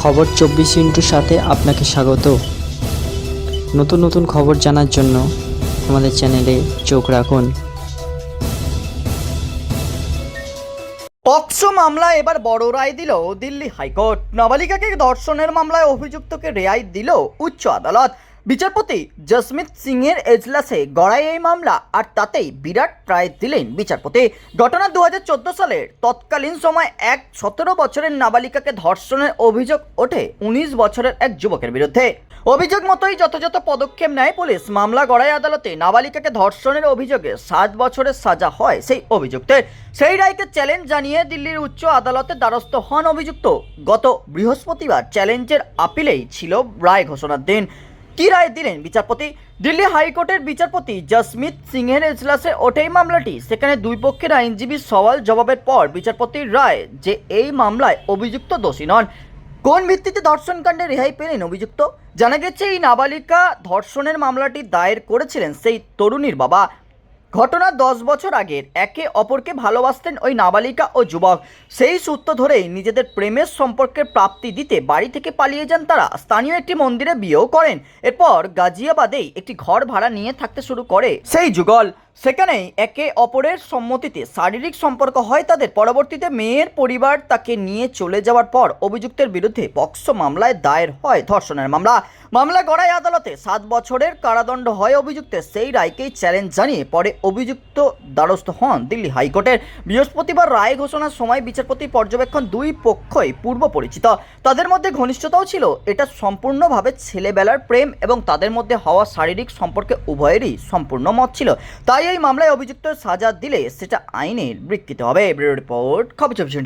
খবর চব্বিশ ইন্টুর সাথে আপনাকে স্বাগত। নতুন নতুন খবর জানার জন্য আমাদের চ্যানেলে চোখ রাখুন। পক্সো মামলা এবার বড় রায় দিল দিল্লি হাইকোর্ট। নাবালিকাকে ধর্ষণের মামলায় অভিযুক্তকে রেয়াই দিল উচ্চ আদালত। বিচারপতি জসমিত সিং এর এজলাসে গড়াই এই মামলা, আর তাতেই বিরাট রায় দিলেন বিচারপতি। ঘটনা দু সালের তৎকালীন সময় এক সতেরো বছরের নাবালিকাকে ধর্ষণের অভিযোগ ওঠে উনিশ বছরের এক যুবকের বিরুদ্ধে। অভিযোগ মতোই যথাযথ পদক্ষেপ নেয় পুলিশ। মামলা গড়াই আদালতে নাবালিকাকে ধর্ষণের অভিযোগে সাত বছরের সাজা হয় সেই অভিযুক্তের। সেই রায়কে চ্যালেঞ্জ জানিয়ে দিল্লির উচ্চ আদালতে দ্বারস্থ হন অভিযুক্ত। গত বৃহস্পতিবার চ্যালেঞ্জের আপিলেই ছিল রায় ঘোষণার দিন। কি রায় দিলেন বিচারপতি? দিল্লি হাইকোর্টের বিচারপতি জসমিত সিংহের এজলাসে ওঠেই মামলাটি। সেখানে দুই পক্ষের আইনজীবীর সওয়াল জবাবের পর বিচারপতির রায় যে এই মামলায় অভিযুক্ত দোষী নন। কোন ভিত্তিতে ধর্ষণকাণ্ডে রেহাই পেলেন অভিযুক্ত? জানা গেছে, এই নাবালিকা ধর্ষণের মামলাটি দায়ের করেছিলেন সেই তরুণীর বাবা। ঘটনা দশ বছর আগের। একে অপরকে ভালোবাসতেন ওই নাবালিকা ও যুবক। সেই সূত্র ধরেই নিজেদের প্রেমের সম্পর্কের প্রাপ্তি দিতে বাড়ি থেকে পালিয়ে যান তারা। স্থানীয় একটি মন্দিরে বিয়েও করেন। এরপর গাজিয়াবাদেই একটি ঘর ভাড়া নিয়ে থাকতে শুরু করে সেই যুগল। সেখানেই একে অপরের সম্মতিতে শারীরিক সম্পর্ক হয় তাদের। পরবর্তীতে মেয়ের পরিবার তাকে নিয়ে চলে যাওয়ার পর অভিযুক্তের বিরুদ্ধে পক্সো মামলায় দায়ের হয় ধর্ষণের মামলা। মামলা গড়াই আদালতে সাত বছরের কারাদণ্ড হয় অভিযুক্তের। সেই রায়কেই চ্যালেঞ্জ জানিয়ে পরে অভিযুক্ত দ্বারস্থ হন দিল্লি হাইকোর্টের। বৃহস্পতিবার রায় ঘোষণার সময় বিচারপতি পর্যবেক্ষণ দুই পক্ষই পূর্ব পরিচিত। তাদের মধ্যে ঘনিষ্ঠতাও ছিল। এটা সম্পূর্ণভাবে ছেলেবেলার প্রেম এবং তাদের মধ্যে হওয়া শারীরিক সম্পর্কে উভয়েরই সম্পূর্ণ মত ছিল। তাই এই মামলায় অভিযুক্ত সাজা দিলে সেটা আইনের বৃত্তিতে হবে। ব্যুরো রিপোর্ট খবর চব্বিশ